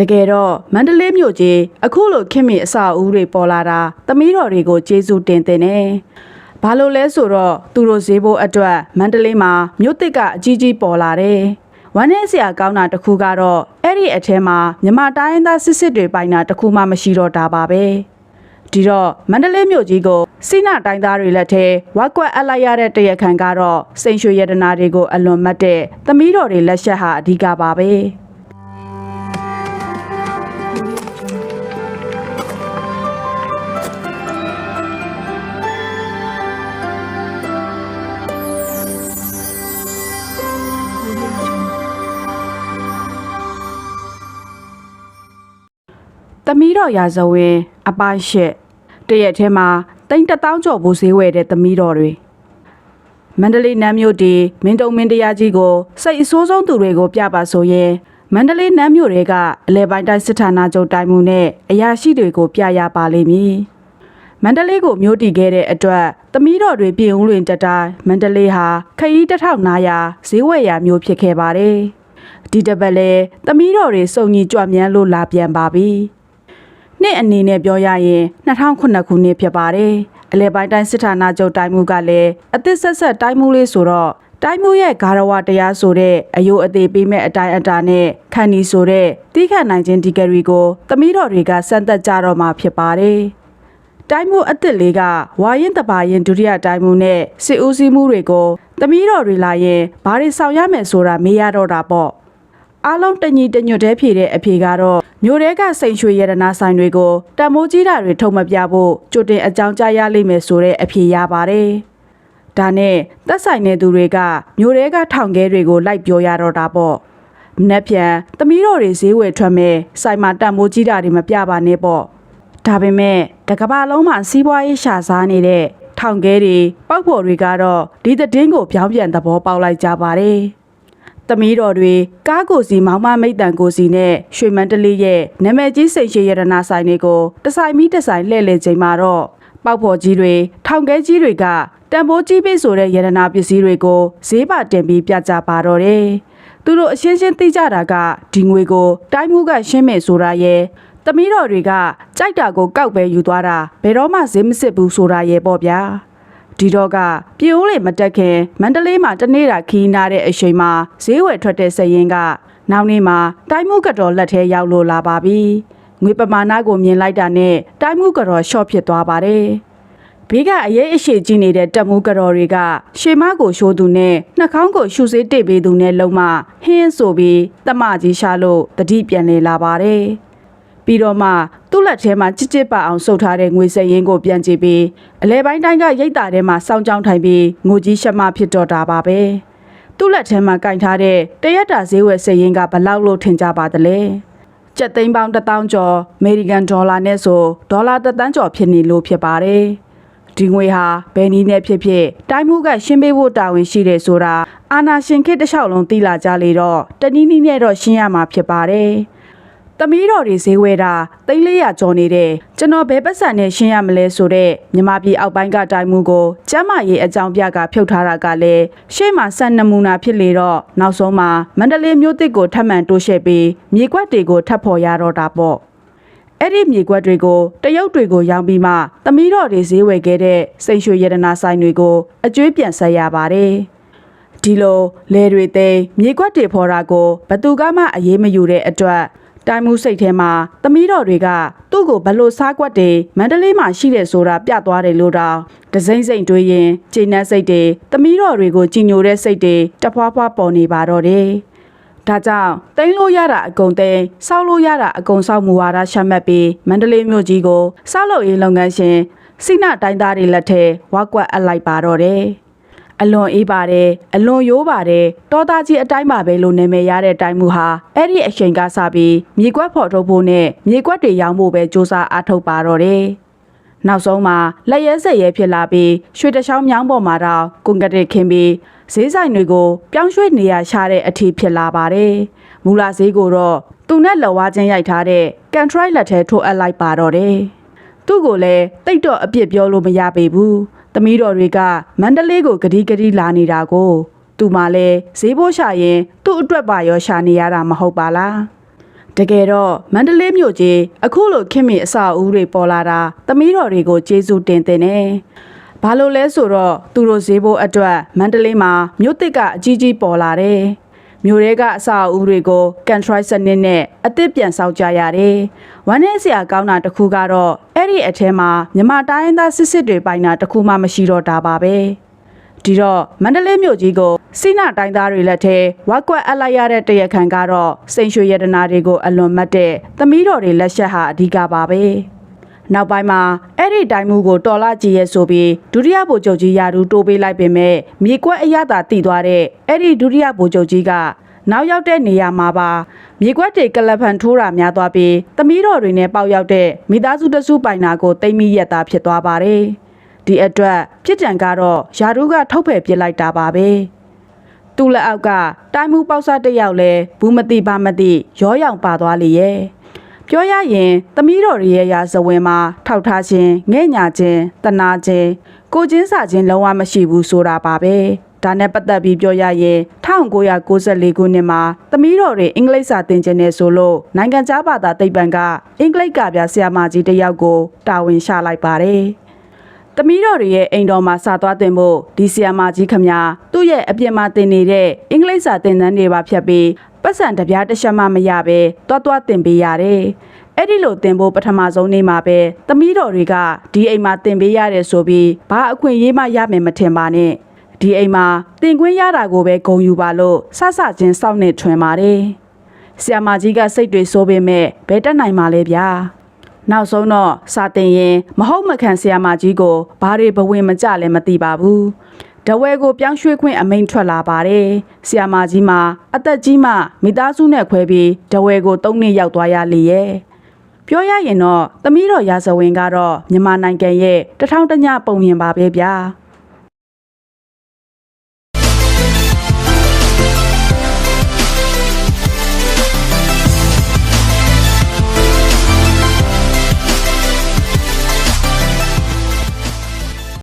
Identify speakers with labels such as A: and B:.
A: တကယ်တော့မန္တလေးမြို့ကြီးအခုလိုခင်မီအစာအုပ်တွေပေါ်လာတာသမီးတော်တွေကိုကျေးဇူးတင်တင်နေဘာလို့လဲဆိုတော့သူတို့ဈေးဖို့အတွက်မန္တလေးမှာမြို့တစ်ကအကြီးကြီးပေါ်လာတယ်ဝမ်းနဲ့ဆရာကောင်းတာတစ်ခုကတော့အဲ့ဒီအထဲမှာမြမတိုင်းရင်းသားစစ်စစ်တွေပိုင်တာတစ်ခုမှမရှိတော့တာပါပဲဒီတော့မန္တလေးမြို့ကြီးကိုစိနတိုင်းသားတွေလက်ထဲဝက်ကွက်အပ်လိုက်ရတဲ့တရခန်ကတော့စိန်ရွှေရတနာတွေကိုအလွန်မှတ်တဲ့သမီးတော်တွေလက်ချက်ဟာအဓိကပါပဲ သမီးတော်ရာဇဝင်အပိုင်းရှက်တရက်ထဲမှာတိန်တစ်တောင်းကျော်ဘူးဈေးဝယ်တဲ့သမီးတော်တွေမန္တလေးနမ်းမြို့တီမင်းတုံမင်းတရားကြီးကိုစိတ်အဆိုးဆုံးသူတွေကိုပြပါဆိုရင်မန္တလေးနမ်းမြို့တွေကအလဲပိုင်းတိုင်းစစ်ဌာနချုပ်တိုင်းမှုနဲ့အရာရှိတွေကိုပြရပါလိမ့်မည်မန္တလေးကိုမြို့တည်ခဲ့တဲ့အတွက်သမီးတော်တွေပြည်ဦးလွင်တက်တိုင်းမန္တလေးဟာခရီးတစ်ထောင်နာရာဈေးဝယ်ရာမျိုးဖြစ်ခဲ့ပါတယ်ဒီတစ်ပတ်လဲသမီးတော်တွေစုံညီကြွမြန်းလို့လာပြန်ပါပြီ နှစ်အနေနဲ့ပြောရရင်2009ခုနှစ်ဖြစ်ပါတယ်။အလဲပိုင်းတိုင်းစစ်ဌာနချုပ်တိုင်းမှုကလည်းအသစ်ဆက်ဆက်တိုင်းမှုလေးဆိုတော့တိုင်းမှုရဲ့ဂါရဝတရားဆိုတဲ့အယိုးအသေးပေးမဲ့အတိုင်းအတာနဲ့ခန္ဒီဆိုတဲ့တီးခတ်နိုင်ခြင်းဒီဂရီကိုသမီးတော်တွေကစမ်းသက်ကြတော့မှာဖြစ်ပါတယ်။တိုင်းမှုအသစ်လေးကဝါရင်တပါရင်ဒုတိယတိုင်းမှုနဲ့စစ်ဦးစီးမှုတွေကိုသမီးတော်တွေလာရင်ဘာတွေဆောင်ရမယ်ဆိုတာမေးရတော့တာပေါ့။အားလုံးတညီတညွတ်တဲဖြေတဲ့အဖြေကတော့ မျိုးတဲကစိန်ရွှေရတနာဆိုင်တွေကိုတံမိုးကြီးတာတွေထုတ်မပြဖို့ကြိုတင်အကြောင်းကြားရလိမ့်မယ်ဆိုတဲ့အဖြေရပါတယ်။ဒါနဲ့သက်ဆိုင်တဲ့သူတွေကမျိုးတဲကထောင်ခဲတွေကိုလိုက်ပြောရတော့တာပေါ့။မနှက်ပြန်သမီးတော်တွေဈေးဝယ်ထွက်မယ်ဆိုင်မှာတံမိုးကြီးတာတွေမပြပါနဲ့ပေါ့။ဒါပေမဲ့တကဘာလုံးမှာစီးပွားရေးရှာစားနေတဲ့ထောင်ခဲတွေပောက်ဖို့တွေကတော့ဒီသတင်းကိုပြောင်းပြန်သဘောပေါက်လိုက်ကြပါတယ်။ သမီးတော်တွေကားကိုစီမောင်မမိတ်တန်ကိုစီနဲ့ရွှေမန္တလေးရဲ့နာမည်ကြီးစိန်ရှည်ရတနာဆိုင်တွေကိုတဆိုင်မီတဆိုင်လှည့်လည်ချိန်မှာတော့ပောက်ဖော်ကြီးတွေထောင်ခဲကြီးတွေကတံပိုးကြီးပိဆိုတဲ့ရတနာပစ္စည်းတွေကိုဈေးပါတင်ပြီးပြကြပါတော့တယ်။သူတို့အရှင်းရှင်းသိကြတာကဒီငွေကိုတိုင်းမှုကရှင်းမယ်ဆိုတာရဲ့သမီးတော်တွေကကြိုက်တာကိုကောက်ပဲယူသွားတာဘယ်တော့မှဈေးမစစ်ဘူးဆိုတာရဲ့ပေါ့ဗျာ။ ဒီတော့ကပြည်ဦးလေမတက်ခင်မန္တလေးမှာတနေ့တာခီးနာတဲ့အချိန်မှာဈေးဝယ်ထွက်တဲ့စရင်ကနောက်နေ့မှာတိုင်းမှုကတော်လက်ထဲရောက်လို့လာပါပြီငွေပမာဏကိုမြင်လိုက်တာနဲ့တိုင်းမှုကတော်ရှော့ဖြစ်သွားပါတယ်ဘေးကအရေးအရှိကြီးနေတဲ့တက်မှုကတော်တွေကရှေမကိုရှိုးသူနဲ့နှာခေါင်းကိုရှူစေးတိတ်ပေးသူနဲ့လုံးမဟင်းဆိုပြီးတမကြီးရှာလို့တတိပြန်လေလာပါတယ် ပြီးတော့မှသူ့လက်ထဲမှာချစ်ချစ်ပါအောင်စုပ်ထားတဲ့ငွေစက်ရင်းကိုပြန်ကြည့်ပြီးအလဲပိုင်းတိုင်းကရိတ်တာထဲမှာစောင်းကြောင်းထိုင်ပြီးငိုကြီးရှမဖြစ်တော့တာပါပဲသူ့လက်ထဲမှာကင်ထားတဲ့တရက်တာဈေးဝယ်စက်ရင်းကဘလောက်လို့ထင်ကြပါသလဲကျပ်သိန်းပေါင်း1000ကျော်အမေရိကန်ဒေါ်လာနဲ့ဆိုဒေါ်လာ1000တန်းကျော်ဖြစ်နေလို့ဖြစ်ပါတယ်ဒီငွေဟာဘယ်နည်းနဲ့ဖြစ်ဖြစ်တိုင်းမှုကရှင်းပေးဖို့တာဝန်ရှိတယ်ဆိုတာအာနာရှင်ခေတ်တစ်လျှောက်လုံးသိလာကြလေတော့တနည်းနည်းနဲ့တော့ရှင်းရမှာဖြစ်ပါတယ်။ သမီးတော်တွေဈေးဝဲတာသိန်း400ကျော်နေတဲ့ကျွန်တော်ဘယ်ပတ်စံနဲ့ရှင်းရမလဲဆိုတော့မြမပြည်အောက်ပိုင်းကတိုင်းမှုကိုကျမ်းမာရေးအကြောင်းပြကဖြုတ်ထားတာကလည်းရှေ့မှာဆက်နမူနာဖြစ်လေတော့နောက်ဆုံးမှာမန္တလေးမြို့တစ်ကိုထပ်မံတိုးရှဲပြီးမြေကွက်တွေကိုထပ်ဖော်ရတော့တာပေါ့အဲ့ဒီမြေကွက်တွေကိုတရုတ်တွေကိုရောင်းပြီးမှသမီးတော်တွေဈေးဝယ်ခဲ့တဲ့စိန်ရွှေရတနာဆိုင်တွေကိုအကျွေးပြန်ဆက်ရပါတယ်ဒီလိုလဲတွေသိမ်းမြေကွက်တွေဖော်တာကိုဘသူကမှအရေးမယူတဲ့အတွက် တိုင်းမှုစိတ်ထဲမှာသမီးတော်တွေကသူ့ကိုဘလို့စားကွက်တွေမန္တလေးမှာရှိတယ်ဆိုတာပြသွားတယ်လို့တောင်ဒစိမ့်စိတ်တွေးရင်ကျိန်းနှက်စိတ်တွေသမီးတော်တွေကိုကြည်ညိုတဲ့စိတ်တွေတဖွာဖွာပေါ်နေပါတော့တယ်။ဒါကြောင့်တိန်းလို့ရတာအကုန်သိမ်းစောက်လို့ရတာအကုန်စောက်မူဝါဒရှမှတ်ပြီးမန္တလေးမြို့ကြီးကိုစောက်လုပ်ရေးလုပ်ငန်းရှင်စိနတိုင်းသားတွေလက်ထဲဝါကွက်အပ်လိုက်ပါတော့တယ်။ အလွန်အေးပါတယ်အလွန်ရိုးပါတယ်တောသားကြီးအတိုင်းပါပဲလို့နာမည်ရတဲ့တိုင်းမှုဟာအဲ့ဒီအချိန်ကစပြီးမြေကွက်ဖော်ထုတ်ဖို့နဲ့မြေကွက်တွေရောင်းဖို့ပဲစူးစမ်းအားထုတ်ပါတော့တယ်နောက်ဆုံးမှာလက်ရဲစက်ရဲဖြစ်လာပြီးရွှေတချောင်းမြောင်းပေါ်မှာတော့ကွန်ကရစ်ခင်းပြီးဈေးဆိုင်တွေကိုပြောင်းရွှေ့နေရရှာတဲ့အထည်ဖြစ်လာပါတယ်မူလာဈေးကိုတော့သူနဲ့လော်ဝါချင်းရိုက်ထားတဲ့ကန်ထရိုက်လက်ထဲထိုးအပ်လိုက်ပါတော့တယ်သူ့ကိုလည်းတိတ်တော့အပြစ်ပြောလို့မရပေဘူး။ သမီးတော်တွေကမန္တလေးကိုဂတိဂတိလာနေတာကိုသူမှလည်းဈေးဘိုးရှာရင်သူ့အတွက်ပါရောရှာနေရတာမဟုတ်ပါလား။တကယ်တော့မန္တလေးမြို့ကြီးအခုလိုခင်မီအစာအုပ်တွေပေါ်လာတာသမီးတော်တွေကိုကျေးဇူးတင်တင်နေဘာလို့လဲဆိုတော့သူတို့ဈေးဖို့အတွက်မန္တလေးမှာမြို့တစ်ကအကြီးကြီးပေါ်လာတယ်မြို့ရဲကအစာအုပ်တွေကိုကန်ထရိုက်စနစ်နဲ့အသစ်ပြန်ဆောက်ကြရတယ်။ဝမ်းနဲ့စရာကောင်းတာတစ်ခုကတော့အဲ့ ဒီအထဲမှာမြမတိုင်းရင်းသားစစ်စစ်တွေပိုင်တာတစ်ခုမှမရှိတော့တာပါပဲ။ဒီတော့မန္တလေးမြို့ကြီးကိုစိနာတိုင်းသားတွေလက်ထဲဝက်ကွက်အပ်လိုက်ရတဲ့တရခန်ကတော့စိန်ရွှေရတနာတွေကိုအလွန်မှတ်တဲ့သမီးတော်တွေလက်ချက်ဟာအဓိကပါပဲ။နောက်ပိုင်းမှာအဲ့ဒီတိုင်းမှုကိုတော်လာကြည့်ရဲဆိုပြီးဒုတိယဗိုလ်ချုပ်ကြီးယာဒူတိုးပေးလိုက်ပေမဲ့မြေကွက်အရသာတည်သွားတဲ့အဲ့ဒီဒုတိယဗိုလ်ချုပ်ကြီးက နောက်ရောက်တဲ့နေရာမှာပါမြေကွက်တွေကလပ်ဖန်ထိုးတာများသွားပြီးသမီးတော်တွေနဲ့ပေါက်ရောက်တဲ့မိသားစုတစုပိုင်နာကိုတိမ့်မိရက်တာဖြစ်သွားပါတယ်။ဒီအတွက်ပြစ်ဒဏ်ကတော့ယာဒူကထုတ်ဖယ်ပစ်လိုက်တာပါပဲ။သူ့လက်အောက်ကတိုင်းမှုပေါက်စားတစ်ယောက်လဲဘူးမတိဘာမတိရောရောင်ပါသွားလေရဲ့ပြောရရင်သမီးတော်ရဲ့ရာဇဝင်မှာထောက်ထားခြင်းငဲ့ညာခြင်းတနာခြင်းကိုချင်းစာခြင်းလုံးဝမရှိဘူးဆိုတာပါပဲ ဒါနဲ့ပတ်သက်ပြီးပြောရရင်1994ခုနှစ်မှာသမီးတော်တွေအင်္ဂလိပ်စာသင်ခြင်းနဲ့ဆိုလို့နိုင်ငံခြားဘာသာသိပ္ပံကအင်္ဂလိပ်ကပြဆရာမကြီးတစ်ယောက်ကိုတာဝန်ချလိုက်ပါတယ်။သမီးတော်တွေရဲ့အိမ်တော်မှာစာသွားတင်ဖို့ဒီဆီယာမာကြီးခမညာသူ့ရဲ့အပြင်မှာတင်နေတဲ့အင်္ဂလိပ်စာသင်တန်းတွေပါဖြတ်ပြီးပတ်စံတစ်ပြားတစ်ချက်မှမရပဲတွားတွားတင်ပေးရတယ်။အဲ့ဒီလိုတင်ဖို့ပထမဆုံးနေ့မှာပဲသမီးတော်တွေကဒီအိမ်မှာတင်ပေးရတယ်ဆိုပြီးဘာအခွင့်အရေးမှရမယ်မထင်ပါနဲ့။ ဒီအိမ်မှာတင်ခွင့်ရတာကိုပဲဂုံယူပါလို့ဆဆချင်းစောင့်နေထွင်ပါတယ်။ဆီယာမာကြီးကစိတ်တွေစိုးပေမဲ့ဘယ်တက်နိုင်မှာလဲဗျာ။နောက်ဆုံးတော့စာတင်ရင်မဟုတ်မခံဆရာမကြီးကိုဘာတွေဘဝင်မကြလဲမသိပါဘူး။တဝဲကိုပြောင်းရွှေ့ခွင့်အမိန့်ထွက်လာပါတယ်။ဆရာမကြီးမှာအသက်ကြီးမှမိသားစုနဲ့ခွဲပြီးတဝဲကို၃နှစ်ရောက်သွားရလေရဲ့။ပြောရရင်တော့သမီးတော်ရာဇဝင်ကတော့မြန်မာနိုင်ငံရဲ့တထောင်တညပုံမြင်ပါပဲဗျာ။